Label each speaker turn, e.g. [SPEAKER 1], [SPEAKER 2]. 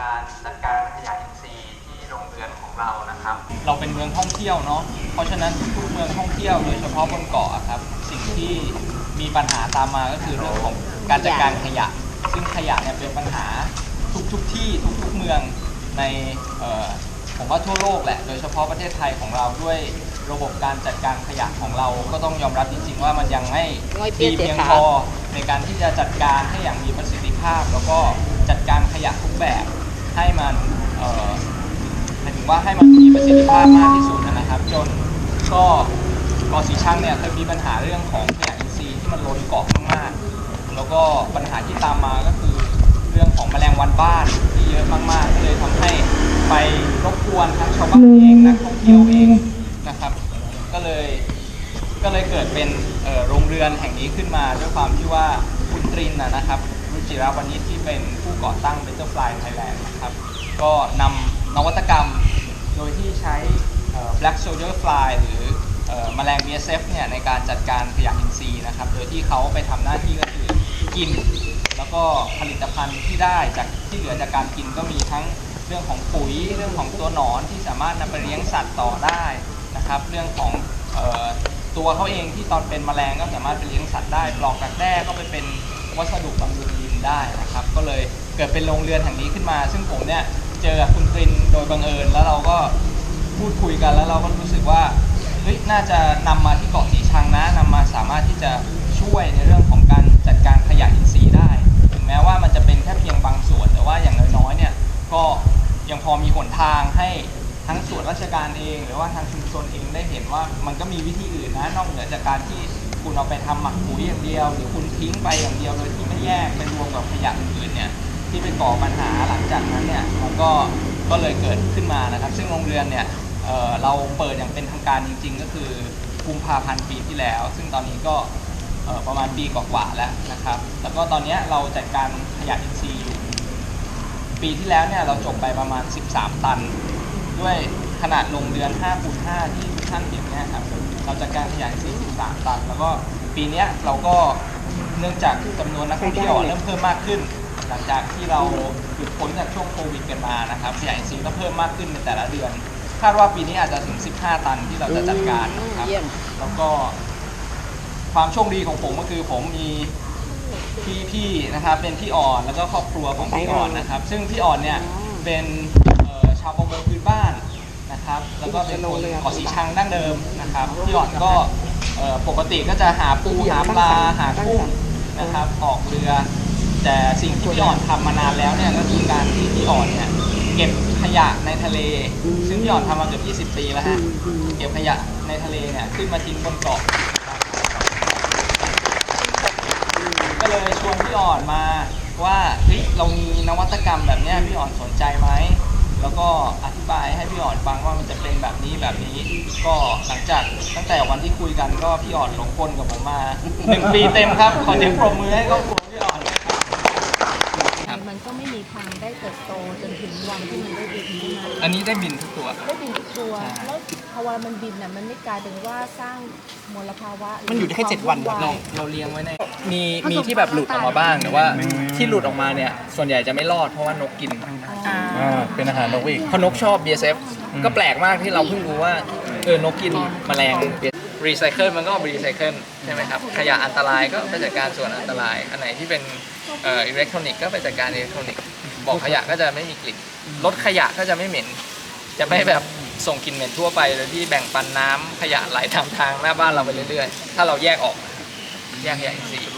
[SPEAKER 1] การจัดการขยะอินทรีย์ที่โรงเรือนของเรานะครับ เราเป็นเมืองท่องเที่ยวเนาะเพราะฉะนั้นทุกเมืองท่องเที่ยวโดยเฉพาะบนเกาะครับ สิ่งที่มีปัญหาตามมาก็คือเรื่องของการจัดการขยะ ซึ่งขยะเนี่ยเป็นปัญหาทุกๆที่ทุกๆเมืองในผมว่าทั่วโลกแหละ โดยเฉพาะประเทศไทยของเราด้วยระบบการจัดการขยะของเราก็ต้องยอมรับจริงๆว่ามันยังไม่ดี
[SPEAKER 2] เพี
[SPEAKER 1] ยงพอในการที่จะจัดการให้อย่างมีประสิทธิภาพ แล้วก็จัดการขยะทุกแบบ ให้มันเอ่อหมายถึงว่าให้มันมีประสิทธิภาพมากที่สุดนะครับ จนก็กาะสีชังเนี่ยเคยมีปัญหาเรื่องของขยะอินทรีย์ที่มันล้นเกาะมากๆแล้วก็ปัญหาที่ตามมาก็คือเรื่องของแมลงวันบ้านที่เยอะมากๆก็เลยทำให้ไปรบกวนทั้งชาวบ้านเองนักท่องเที่ยวเองนะครับ ก็เลยก็เลยเกิดเป็นโรงเรือนแห่งนี้ขึ้นมาด้วยความที่ว่าคุณตรินนะนะครับ รุจิราวณิชที่เป็นผู้ก่อตั้ง Betterfly Thailand นะครับ ก็นำนวัตกรรมโดยที่ใช้ Black Soldier Fly หรือแมลง BSF เนี่ยในการจัดการขยะอินทรีย์นะครับ โดยที่เขาไปทำหน้าที่ก็คือกิน แล้วก็ผลิตภัณฑ์ที่ได้จากที่เหลือจากการกินก็มีทั้งเรื่องของปุ๋ยเรื่องของตัวหนอนที่สามารถนำไปเลี้ยงสัตว์ต่อได้นะครับ เรื่องของออตัวเขาเองที่ตอนเป็นแมลงก็สามารถไปเลี้ยงสัตว์ได้ปลอกดักแด้ก็ไปเป็นวัสดุ ได้นะครับ ก็เลยเกิดเป็นโรงเรือนแห่งนี้ขึ้นมา ซึ่งผมเนี่ยเจอคุณกรินโดยบังเอิญแล้วเราก็พูดคุยกันแล้วเราก็รู้สึกว่าเฮ้ยน่าจะนำมาที่เกาะสีชังนะนำมาสามารถที่จะช่วยในเรื่องของการจัดการขยะอินทรีย์ได้ถึงแม้ว่ามันจะเป็นแค่เพียงบางส่วน แต่ว่าอย่างน้อยๆเนี่ยก็ยังพอมีหนทางให้ทั้งส่วนราชการเอง หรือว่าทางชุมชนเองได้เห็นว่ามันก็มีวิธีอื่นนะนอกเหนือจากการที่ คุณเอาไปทำหมักปุ๋ยอย่างเดียว หรือคุณทิ้งไปอย่างเดียวโดยที่ไม่แยกเป็นรวมกับขยะอื่นเนี่ยที่ไปก่อปัญหาหลังจากนั้นเนี่ยมันก็ก็เลยเกิดขึ้นมานะครับ ซึ่งโรงเรือนเนี่ยเเราเปิดอย่างเป็นทางการจริง ๆ ก็คือกุมภาพันธ์ปีที่แล้ว ซึ่งตอนนี้ก็ประมาณปีกว่าๆแล้วนะครับ แล้วก็ตอนนี้เราจัดการขยะอินทรีย์อยู่ ปีที่แล้วเนี่ยเราจบไปประมาณ 13 ตัน ด้วย ขนาดโรงเรือน5คูณ5ที่ทุกท่านเห็นเนี่ยครับเราจัดการขยะอินทรีย์13ตัน แล้วก็ปีเนี้ยเราก็เนื่องจากจำนวนนักท่องเที่ยวเริ่มเพิ่มมากขึ้น หลังจากที่เราหยุดพ้นจากช่วงโควิดกันมานะครับขยะอินทรีย์ก็เพิ่มมากขึ้นในแต่ละเดือนคาดว่าปีนี้อาจจะถึง 15 ตันที่เราจะจัดการนะครับ
[SPEAKER 2] เยี่ยม
[SPEAKER 1] แล้วก็ ความโชคดีของผมก็คือผมมีพี่ๆนะครับเป็นพี่อ่อนแล้วก็ครอบครัวของพี่อ่อนนะครับ ซึ่งพี่อ่อนเนี่ยเป็นเอ่อชาวประมงพื้นบ้า นนะครับ แล้วก็เป็นคนเกาะสีชังดั้งเดิมนะครับพี่อ่อนก็เอ่อปกติก็จะหาปูหาปลาหากุ้งนะครับออกเรือ แต่สิ่งที่พี่อ่อนทำมานานแล้วเนี่ยก็คือการที่พี่อ่อนเนี่ยเก็บขยะในทะเล ซึ่งพี่อ่อนทำมาเกือบ20 ปีแล้วฮะเก็บขยะในทะเลเนี่ยขึ้นมาทิ้งบนเกาะก็เลยชวนพี่อ่อนมาว่าเฮ้ยเรามีนวัตกรรมแบบเนี้ยพี่อ่อนสนใจไหม แล้วก็อธิบายให้พี่อ่อนฟังว่ามันจะเป็นแบบนี้แบบนี้ ก็หลังจากตั้งแต่วันที่คุยกันก็พี่อ่อนหลงกลกับผมมาหนึ่งปีเต็มครับ ขอเสียงปรบมือให้ครอบครัวพี่อ่อนด้วยครับครับ
[SPEAKER 3] มันก็ไม่มีทางได้เติบโตจนถึงวันที่มันได้บินขึ้นมา
[SPEAKER 1] อันนี้ได้บินทุกตัวครับ
[SPEAKER 3] ได้บินทุกตัว
[SPEAKER 1] ใช่
[SPEAKER 3] แล้ว พอเวลามันบินน่ะมันไม่กลายเป็นว่าสร้างมลภาวะหรื
[SPEAKER 4] มันอยู่ได้แค่
[SPEAKER 3] วา
[SPEAKER 4] เจ็ดวัน
[SPEAKER 3] วุ่
[SPEAKER 1] เรา
[SPEAKER 3] วาย
[SPEAKER 1] เราเลี้ยงไว้ในมีมีที่แบบหลุดออกมาบ้างแต่ว่าที่หลุดออกมาเนี่ยส่วนใหญ่จะไม่รอดเพราะว่านกกิน
[SPEAKER 3] อ่า
[SPEAKER 4] อ่าเป็นอาหารนกอีก
[SPEAKER 1] เพราะนกชอบ BSF ก็แปลกมากที่เราเพิ่งรู้ว่าเออนกกินแมลงรีไซเคิลมันก็รีไซเคิลใช่ไหมครับขยะอันตรายก็ไปจัดการส่วนอันตราย อันไหนที่เป็นเอ่ออิเล็กทรอนิกส์ก็ไปจัดการอิเล็กทรอนิกส์บอกขยะก็จะไม่มีกลิ่นรถขยะก็จะไม่เหม็น จะไม่แบบ ส่งกลิ่นเหม็นทั่วไปโดยที่แบ่งปันน้ำขยะไหลตามทางหน้าบ้านเราไปเรื่อยๆ ถ้าเราแยกออก แยกขยะอินทรีย์